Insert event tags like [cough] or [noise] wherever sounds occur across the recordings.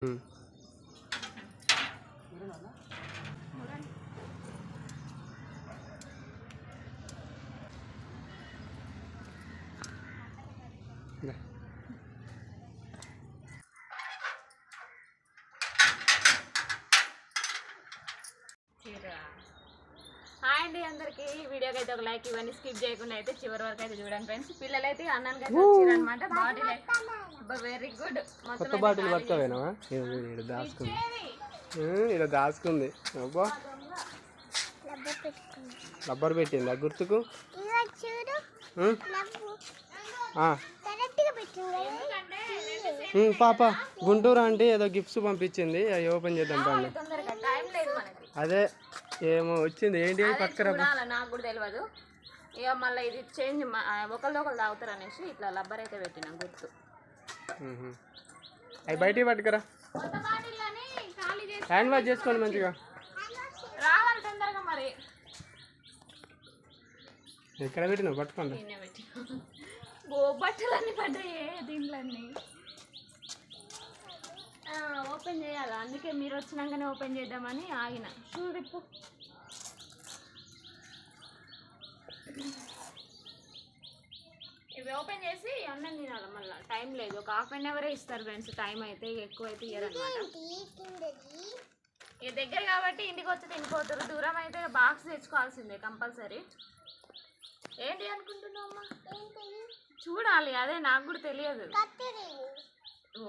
Hi అండి అందరికి. ఈ వీడియోకి అయితే ఒక లైక్ ఇవన్నీ స్కిప్ చేయకుండా అయితే చివరి వరకు అయితే చూడండి ఫ్రెండ్స్. పిల్లలు అయితే అన్నానికి అయితే వచ్చారనమాట బాటిల్ వెరీ గుడ్ కొత్త బాటిల్ పట్టుకోవేనావా ఇక్కడ దాచుకుంది. ఇక్కడ దాచుకుంది. అబ్బా. రబ్బర్ పెట్టింది? ఆ. గుర్తుకు పాప గుంటూరు అంటే ఏదో గిఫ్ట్స్ పంపించింది. అవి ఓపెన్ చేద్దాం పండి తొందరగా టైం లేదు మనకి. అదే ఏమో వచ్చింది. ఏంటి? పక్కన నాకు కూడా తెలియదు ఇక మళ్ళీ ఇది చేంజ్ ఒకళ్ళు ఒకళ్ళు తాగుతారు అనేసి ఇట్లా లబ్బర్ అయితే పెట్టినా గుర్తు. అవి బయటికి పట్టుకురా. హ్యాండ్ వాష్ చేసుకోండి మంచిగా. ఎక్కడ పెట్టినావు? పట్టుకోండి. బట్టలన్నీ పడ్డాయి దీంట్లన్నీ. ఓపెన్ చేయాలి? అందుకే మీరు వచ్చినాకనే ఓపెన్ చేద్దామని ఆగిన. చూడిప్పు ఇవి ఓపెన్ చేసి అన్నం తినాలి మళ్ళీ. టైం లేదు. ఒక హాఫ్ అన్ అవరే ఇస్తారు ఫ్రెండ్స్ టైం అయితే ఎక్కువ అయితే ఇయ్యరనమాట ఇక దగ్గర కాబట్టి ఇంటికి వచ్చి తినిపోతారు. దూరం అయితే బాక్స్ తెచ్చుకోవాల్సిందే కంపల్సరీ. ఏంటి అనుకుంటున్నావు అమ్మా? చూడాలి. అదే నాకు కూడా తెలియదు. ఓ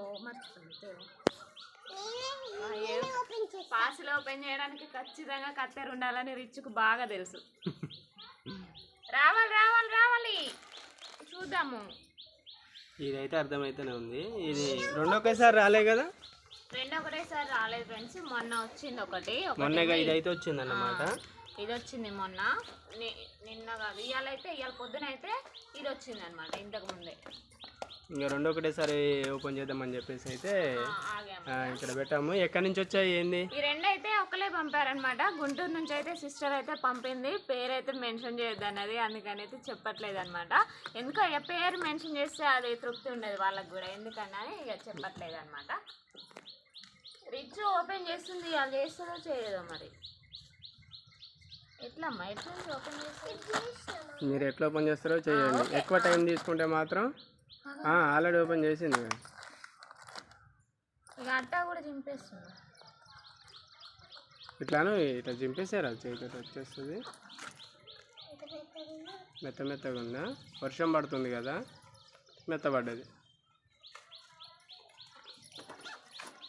పార్సిల్ ఓపెన్ చేయడానికి ఖచ్చితంగా కత్తెర ఉండాలని రిచ్కు బాగా తెలుసు. [laughs] రావాలి. చూద్దాము. ఇదైతే అర్థమైతేనే ఉంది. ఇది రెండో ఒకేసారి రాలే కదా? రెండు ఒకటేసారి రాలేదు ఫ్రెండ్స్. మొన్న వచ్చింది ఒకటి. మొన్నగా ఇదైతే వచ్చింది అన్నమాట ఇది వచ్చింది మొన్న నిన్న కాదు ఇవాళ అయితే ఇవాళ పొద్దున అయితే ఇది వచ్చింది అనమాట ఇంతకు ముందే. ఇంకా రెండో ఒకటేసారి ఓపెన్ చేద్దామని చెప్పేసి అయితే ఇక్కడ పెట్టాము. ఎక్కడి నుంచి వచ్చాయి ఏంది? ఈ రెండు అయితే ఒకలే పంపారనమాట గుంటూరు నుంచి అయితే సిస్టర్ అయితే పంపింది. పేరు అయితే మెన్షన్ చేయొద్దు అన్నది అందుకని అయితే చెప్పట్లేదు అనమాట ఎందుకో పేరు మెన్షన్ చేస్తే అది తృప్తి ఉండదు వాళ్ళకి కూడా. ఎందుకని ఇక చెప్పట్లేదు అనమాట రిచ్ ఓపెన్ చేస్తుంది. అది చేస్తుందో చేయదో మరి. ఎట్లమ్మా? ఎట్లా ఓపెన్ చేస్తుంది మీరు ఎట్లా ఓపెన్ చేస్తారో చేయండి. ఎక్కువ టైం తీసుకుంటే మాత్రం ఆల్రెడీ ఓపెన్ చేసింది. ఇక అట్టా కూడా చింపేస్తుంది. ఇట్లాను ఇట్లా చింపేసారు చేతితో వచ్చేస్తుంది. మెత్త మెత్తగా ఉందా? వర్షం పడుతుంది కదా? మెత్తబడ్డది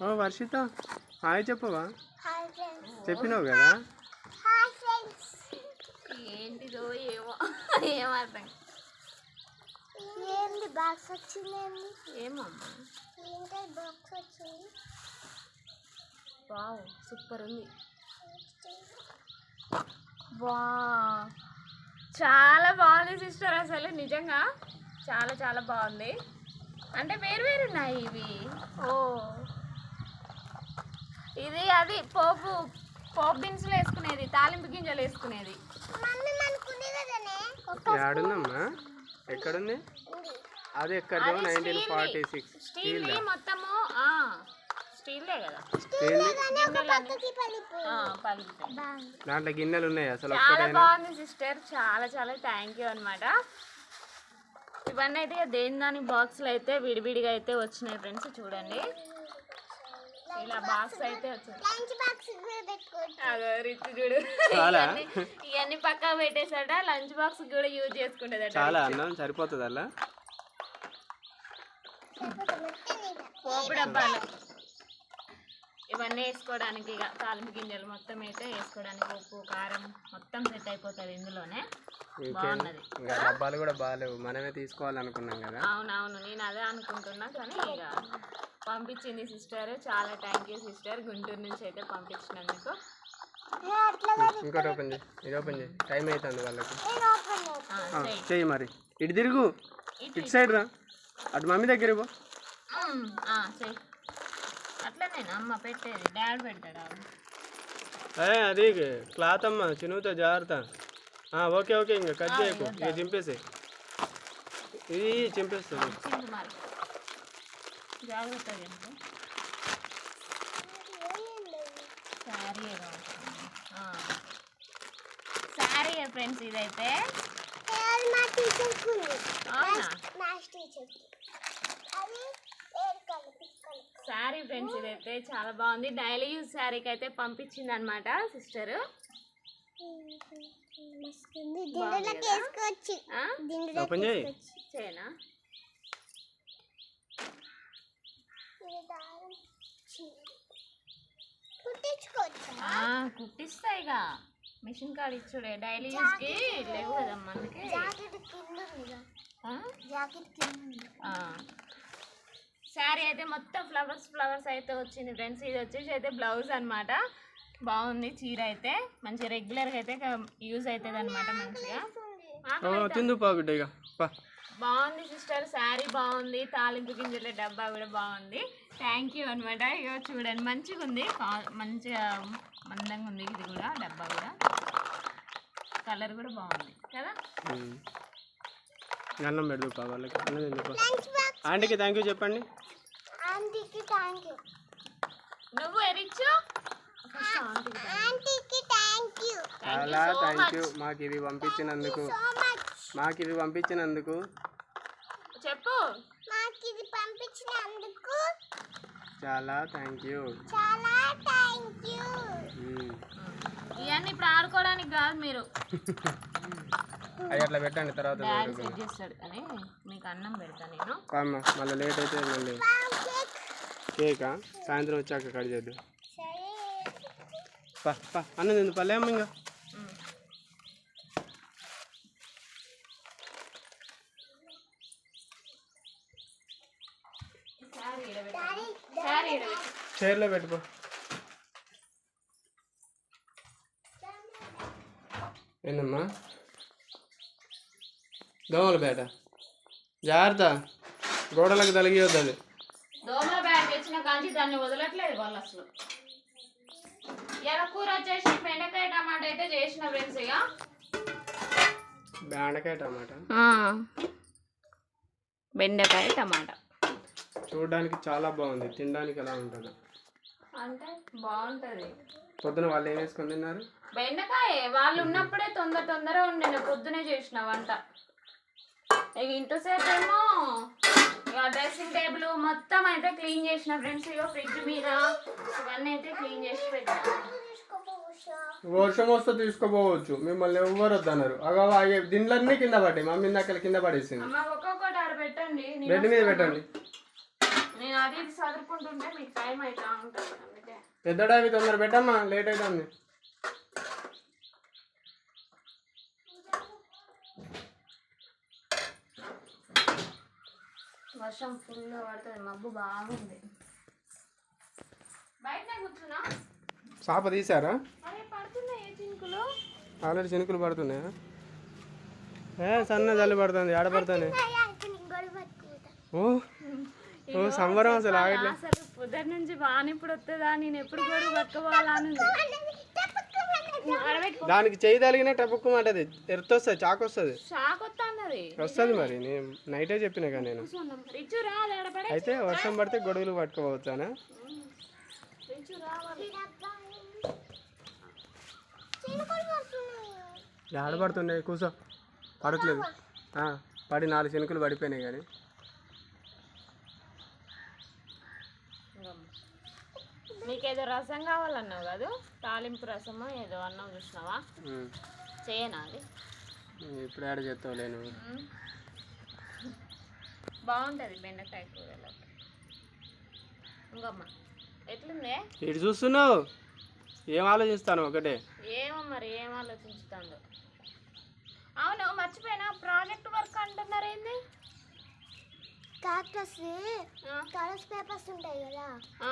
ఓ వర్షిత హాయ్ చెప్పవా? చెప్పినావు కదా? ఏంటిదో ఏమో ఏమర్థం బాక్స్ వచ్చిందేంది ఏమమ్మా ఏంటి బాక్స్ వచ్చింది వావ్ సూపర్ ఉంది వా చాలా బాగుంది సిస్టర్ అసలు నిజంగా. చాలా చాలా బాగుంది. అంటే వేరు వేరు ఉన్నాయి ఇవి. ఓ. ఇది అది పోపు పోపు దినుసులు వేసుకునేది తాలింపు గింజలు వేసుకునేది. ఎక్కడుంది? అది ఎక్కడో నైన్టీన్ ఫార్టీ సిక్స్ స్టీల్ మొత్తము ఆ, స్టీల్దే కదా. స్టీల్ పక్కకి పడిపోయి. ఆ, పగిలిపోయింది. దాంట్లో గిన్నెలు ఉన్నాయి అసలు చాలా బాగుంది సిస్టర్. చాలా చాలా థ్యాంక్ యూ అనమాట ఇవన్నీ అయితే దేని దాని బాక్స్లు అయితే విడివిడిగా అయితే వచ్చినాయి ఫ్రెండ్స్ చూడండి. ఇలా బాక్స్ అయితే రిచ్ చూడు? ఇవన్నీ పక్కా పెట్టేసాడ లంచ్ బాక్స్ కూడా యూజ్ చేసుకుంటేదట. చాలా అన్నం సరిపోతుంది అలా పోపు డబ్బాలు. ఇవన్నీ వేసుకోవడానికి ఇక తాలింపు గింజలు మొత్తం అయితే వేసుకోవడానికి ఉప్పు కారం మొత్తం సెట్ అయిపోతుంది ఇందులోనే. బాగున్నది. ఇంకా డబ్బాలు కూడా బాగాలేవు మనమే తీసుకోవాలనుకున్నాం కదా. అవునవును నేను అదే అనుకుంటున్నా కానీ ఇక పంపించింది సిస్టర్. చాలా థ్యాంక్ యూ సిస్టర్. గుంటూరు నుంచి అయితే పంపించినందుకు ఇంకోటి ఓపెన్ చేయి. ఇది ఓపెన్ చేయి. టైం అవుతుంది వాళ్ళకి. చెయ్యి మరి. ఇటు తిరుగు. ఇటు సైడ్ రా. అటు మమ్మీ దగ్గర పో. అట్లనేనా అది క్లాత్ అమ్మ చినుగుతా జాగ్రత్త ఓకే ఓకే ఇంకా కట్ చేయకు. ఇక చింపేసి ఇది చింపేస్తుంది జాగ్రత్త సారీ ఫ్రెండ్స్ ఇదైతే అవునా మ్యాథ్స్ అది శారీ ఫ్రెండ్స్ ఇదైతే చాలా బాగుంది. డైలీ యూజ్ శారీకి అయితే పంపించింది అనమాట సిస్టర్ చేయనా. కుట్టించుకోవచ్చా కుట్టిస్తాయిగా మిషన్ కాడ ఇచ్చుడే. డైలీ యూజ్కి లేవు కింద ఉందిగా. ఆ? జాకెట్ కింద ఉంది. ఆ. శారీ అయితే మొత్తం ఫ్లవర్స్ ఫ్లవర్స్ అయితే వచ్చింది ఫ్రెండ్స్. ఇది వచ్చేసి అయితే బ్లౌజ్ అన్నమాట. బాగుంది చీర అయితే. మంచి రెగ్యులర్గా అయితే యూజ్ అవుతుంది అనమాట మంచిగా. బాగుంది సిస్టర్ శారీ బాగుంది. తాలింపు గింజల డబ్బా కూడా బాగుంది. థ్యాంక్ యూ అనమాట ఇక చూడండి మంచిగా ఉంది కా- మంచిగా మందంగా ఉంది ఇది కూడా డబ్బా కూడా. కలర్ కూడా బాగుంది. కదా. అన్నం పెడదు వాళ్ళకి అన్నం ఎందుకు? లంచ్ బాక్స్ ఆంటీకి థ్యాంక్ యూ చెప్పండి. ఆంటీకి థ్యాంక్ యూ నువ్వు ఎరిచ్చు? ఫస్ట్ ఆంటీకి థ్యాంక్ యూ చాలా థ్యాంక్ యూ మాకు ఇది పంపించినందుకు. మాకు ఇది పంపించినందుకు. చెప్పు. మాకు ఇది పంపించినందుకు చాలా థ్యాంక్ యూ చాలా థ్యాంక్ యూ ఉమ్. ఇవన్నీ ఇప్పుడు ఆడుకోవడానికి కాదు మీరు. అవి అట్లా పెట్టండి తర్వాత డాడీ సెట్ చేస్తాడు కానీ మీకు అన్నం పెడతా నేను. పామ్మ మళ్ళీ లేట్ అయితే మళ్ళీ. కేక్ సాయంత్రం వచ్చాక కట్ చేద్దాం. సరే. పా పా అన్నం తిందు పల్లె అమ్మ ఇంకా ఉమ్. శారీ ఈడ పెట్టు. డాడీ శారీ ఈడ పెట్టు. చైర్లో పెట్టుకో. ఏందమ్మా? దోమల బేట జాగ్రత్త. గోడలకు తలిగియొద్దు అది. దోమల బ్యాగ్ తెచ్చిన కాంచి దాన్ని వదలట్లేదు వాళ్ళు అసలు. ఇలా కూర వచ్చేసి బెండకాయ టమాటా అయితే చేసిన ఫ్రెండ్స్ ఇక బెండకాయ టమాటా? బెండకాయ టమాటా. చూడడానికి చాలా బాగుంది. తినడానికి ఎలా ఉంటుంది. అంటే బాగుంటది. పొద్దున వాళ్ళు ఏం వేసుకొని తిన్నారు? బెండకాయ. వాళ్ళు ఉన్నప్పుడే తొందర తొందరగా ఉండే. పొద్దునే చేసిన వంట. ఇక ఇంతసేపు ఏమో ఇక డ్రెస్సింగ్ టేబుల్ మొత్తం అయితే క్లీన్ చేసిన ఫ్రెండ్స్. ఇక ఫ్రిడ్జ్ మీద ఇవన్నీ అయితే క్లీన్ చేసి పెట్టాను. వర్షం వస్తే తీసుకోపోవచ్చు. మిమ్మల్ని ఎవ్వరు వద్దన్నారు అగో దిండ్లన్నీ కింద పడ్డాయి. మమ్మీ ఇందాక కింద పడేసింది. అమ్మ ఒక్కొక్కటి ఆడ పెట్టండి. నేను బెడ్ మీద పెట్టండి. నేను అది ఇది చదువుకుంటుంటే మీకు టైం అవుతా ఉంటుంది. అందుకే. పెద్ద డాబీ తొందర పెట్టమ్మా లేట్ అవుతుంది వర్షం ఫుల్గా పడుతుంది మబ్బు బాగుంది. కూర్చున్నా? చాప తీసారా ఆల్రెడీ చినుకులు పడుతున్నాయా? ఏ సన్న జల్లి పడుతుంది ఆడ పడుతుంది గొడవ పట్టుకుంటా ఓ ఓ సంబరం అసలు ఆగట్లే. అసలు పొద్దున్న నుంచి వాన ఇప్పుడు వస్తుందా నేను ఎప్పుడు కూడా పట్టుకోవాలా అని ఉంది. ఆడబెట్టుకో దానికి చేయి తలిగిన టపుక్కుమంటది. ఎర్తొస్తుంది చాకు వస్తుంది వస్తుంది మరి నేను నైటే చెప్పిన కానీ నేను. అయితే వర్షం పడితే గొడుగులు పట్టుకోవచ్చానా రిచు రావాలి. చినుకులు పడుతున్నాయి? ఆడ పడుతున్నాయి కూర్చో పడట్లేదు పడి నాలుగు చినుకులు పడిపోయినాయి కానీ. నీకేదో రసం కావాలన్నావు కాదు? తాలింపు రసమో ఏదో అన్నావు చూసినావా. చేయనా అది? ఇప్పుడు ఆడ చేస్తావు లేను మ్మ్. బాగుంటుంది బెండకాయ కూరలో. ఇంకమ్మ ఎట్లుందే? ఇటు చూస్తున్నావు? ఏం ఆలోచిస్తాను ఒకటే? ఏమో మరి ఏం ఆలోచించుతాందో. అవును మర్చిపోయినా ప్రాజెక్ట్ వర్క్ అంటున్నారు ఆ, కలర్స్ పేపర్స్ ఉంటాయి కదా? ఆ,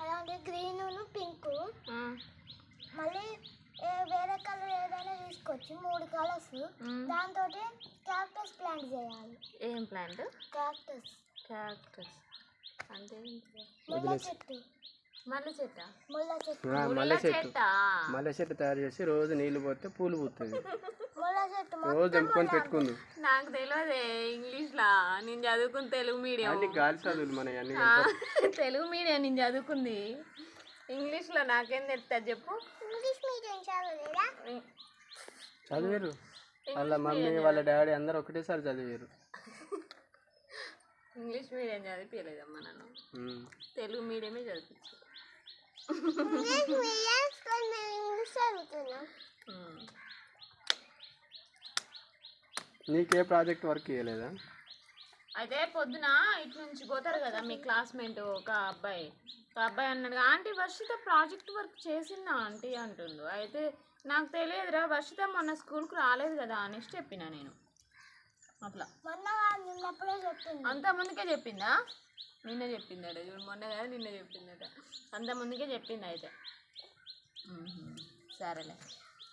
అలాగే గ్రీన్ పింక్. ఆ, మళ్ళీ ఏ వేరే కలర్ ఏదైనా తీసుకోవచ్చు మూడు కలర్స్. దాంతో క్యాక్టస్ ప్లాంట్ చేయాలి. ఏం ప్లాంట్ క్యాక్టస్ క్యాక్టస్ అంటే? ముళ్ళ చెట్టు. మల్లె చెట్ట? మల్లె చెట్టు. మల్లె చెట్టు తయారు చేసి రోజు నీళ్ళు పోతే పూలు పూస్తుంది [laughs] తెంపుకొని పెట్టుకుంది. నాకు తెలియదే ఇంగ్లీష్ లా నేను చదువుకుని తెలుగు మీడియం. అన్ని గాలి చదువులు మన తెలుగు మీడియం నేను చదువుకుంది. ఇంగ్లీష్లో నాకేం తెలుస్తుంది చెప్పు? ఇంగ్లీష్ మీడియం చదవలేదా? చదివారు వాళ్ళ మమ్మీ వాళ్ళ డాడీ అందరు ఒకటేసారి చదివారు ఇంగ్లీష్ మీడియం చదివిపోయలేదమ్మా నన్ను. తెలుగు మీడియమే చదివించారు ఇంగ్లీష్ మీడియం స్కూల్ మేము ఇంగ్లీష్ చదువుతున్నాం. నీకే ప్రాజెక్ట్ వర్క్ ఇవ్వలేదా అయితే పొద్దున ఇటు నుంచి పోతారు కదా మీ క్లాస్మేట్ ఒక అబ్బాయి. ఒక అబ్బాయి అన్నాడు ఆంటీ వర్షిత ప్రాజెక్ట్ వర్క్ చేసిందా? ఆంటీ అంటుండు. అయితే నాకు తెలియదురా వర్షిత మొన్న స్కూల్కి రాలేదు కదా అనేసి చెప్పిన నేను. అట్లా. మొన్న వాళ్ళు నిన్నప్పుడే చెప్పింది. అంత ముందుకే చెప్పిందా? నిన్న చెప్పిందట చూడు మొన్న కదా నిన్న చెప్పిందట. అంత ముందుకే చెప్పింది అయితే. సరేలే.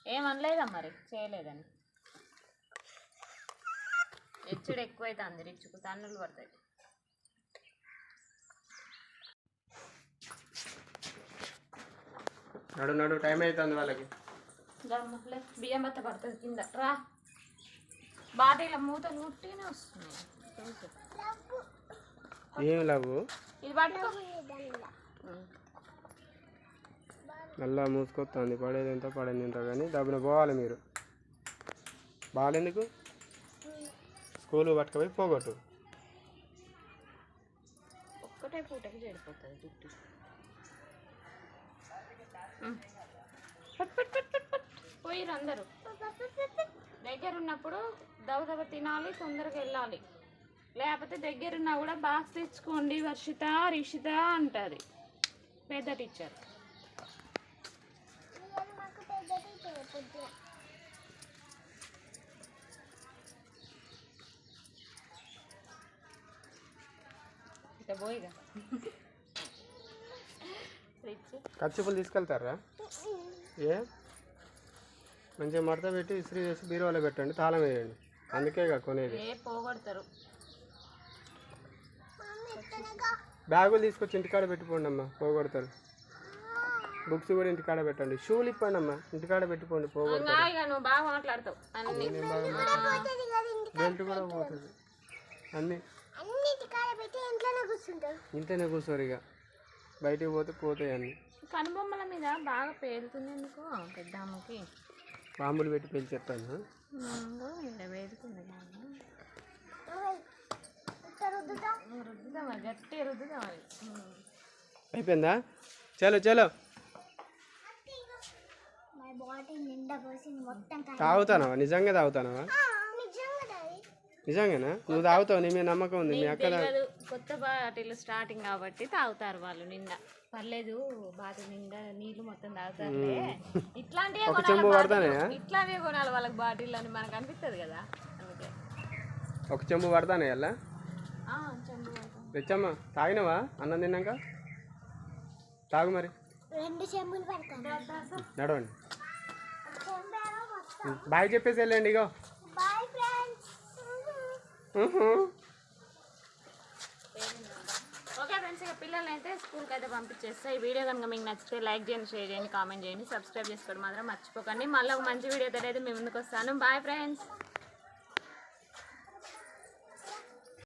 ఏమనలేదా మరి? చేయలేదని. హెచ్చుడు ఎక్కువైతే అందరు ఇచ్చుకు తన్నులు పడతాయి. నడు నడు టైం అవుతుంది వాళ్ళకి. బియ్యం బత్త పడుతుంది కింద. రా. బాటిల మూత నుట్టినే చూసు. ఏం లేవు ఇది పట్టుకో. మళ్ళా మూసుకొస్తుంది పడేది ఎంత పడేది ఎంత కానీ డబ్బున పోవాలి మీరు. బాగాలేందుకు స్కూల్ పట్టుకపోయి పోగొట్టు ఒక్కటే పూటకి చెడిపోతుంది జుట్టు. పోయిరు అందరూ. దగ్గర ఉన్నప్పుడు దవదవ తినాలి తొందరగా వెళ్ళాలి. లేకపోతే దగ్గరున్నా కూడా బాక్స్ తెచ్చుకోండి వర్షిత రిషిత అంటది పెద్ద టీచర్ ఇవాళ మాకు పెద్ద టీచర్ పొద్దున ఇక పోయిగా కచ్చిపులు తీసుకెళ్తారా? ఏ? మంచిగా మడత పెట్టి ఇస్త్రీ చేసి బీరువాలో పెట్టండి తాళం వేయండి. అందుకే కొనేది. పోగొడతారు. బ్యాగులు తీసుకొచ్చి ఇంటికాడ పెట్టిపోండి అమ్మా పోగొడతారు. బుక్స్ కూడా ఇంటికాడ పెట్టండి. షూలు ఇప్పండి అమ్మా ఇంటికాడ పెట్టిపోండి పోగొడతారు. బాగా మాట్లాడతావు. బెల్ట్ కూడా పోతుంది. అన్నీ. అన్నిటి కాడ పెట్టి ఇంట్లోనే కూర్చుంటారు. ఇంట్లోనే కూర్చోరు ఇక. బయటికి పోతే పోతాయి అన్నీ. కనుబొమ్మల మీద బాగా పేరుతుంది ఎందుకు? పెద్ద అమ్మకి. బాంబులు పెట్టి పెంచేస్తాను. వేరుతుంది ఇక్కడ రుద్దుతా రుద్దుదాం మరి గట్టి రుద్దుదాం మరి. అయిపోయిందా? చలో చలో. తాగుతానవా? నిజంగా తాగుతానవా? నిజంగానా? నువ్వు తాగుతావు? నీ మీద నమ్మకం ఉంది మీ అక్క తాగు- తెలియదు కొత్త బాటిల్ స్టార్టింగ్ కాబట్టి తాగుతారు వాళ్ళు నిండా. పర్లేదు బాటిల్ నిండా నీళ్ళు మొత్తం తాగుతారులే. ఇట్లాంటివే ఒక కొనాలి ఇట్లాంటివే కొనాలి వాళ్ళకి బాటిల్ అని మనకు అనిపిస్తుంది కదా అందుకే. ఒక చెంబు పడతానే అలా? ఆ, చెంబు పడతాం. తెచ్చమ్మా తాగినవా? అన్నం తిన్నాక? తాగు మరి. రెండు చెంబులు నడవండి. బాయ్ చెప్పేసి వెళ్ళండి ఇగో. Mm-hmm. ఓకే ఫ్రెండ్స్ ఇక పిల్లల్ని అయితే స్కూల్కి అయితే పంపించేస్తా ఈ వీడియో కనుక మీకు నచ్చితే లైక్ చేయండి షేర్ చేయండి కామెంట్ చేయండి సబ్స్క్రైబ్ చేసుకోవడం మాత్రం మర్చిపోకండి. మళ్ళీ ఒక మంచి వీడియోతో అయితే మీ ముందుకు వస్తాను. Bye friends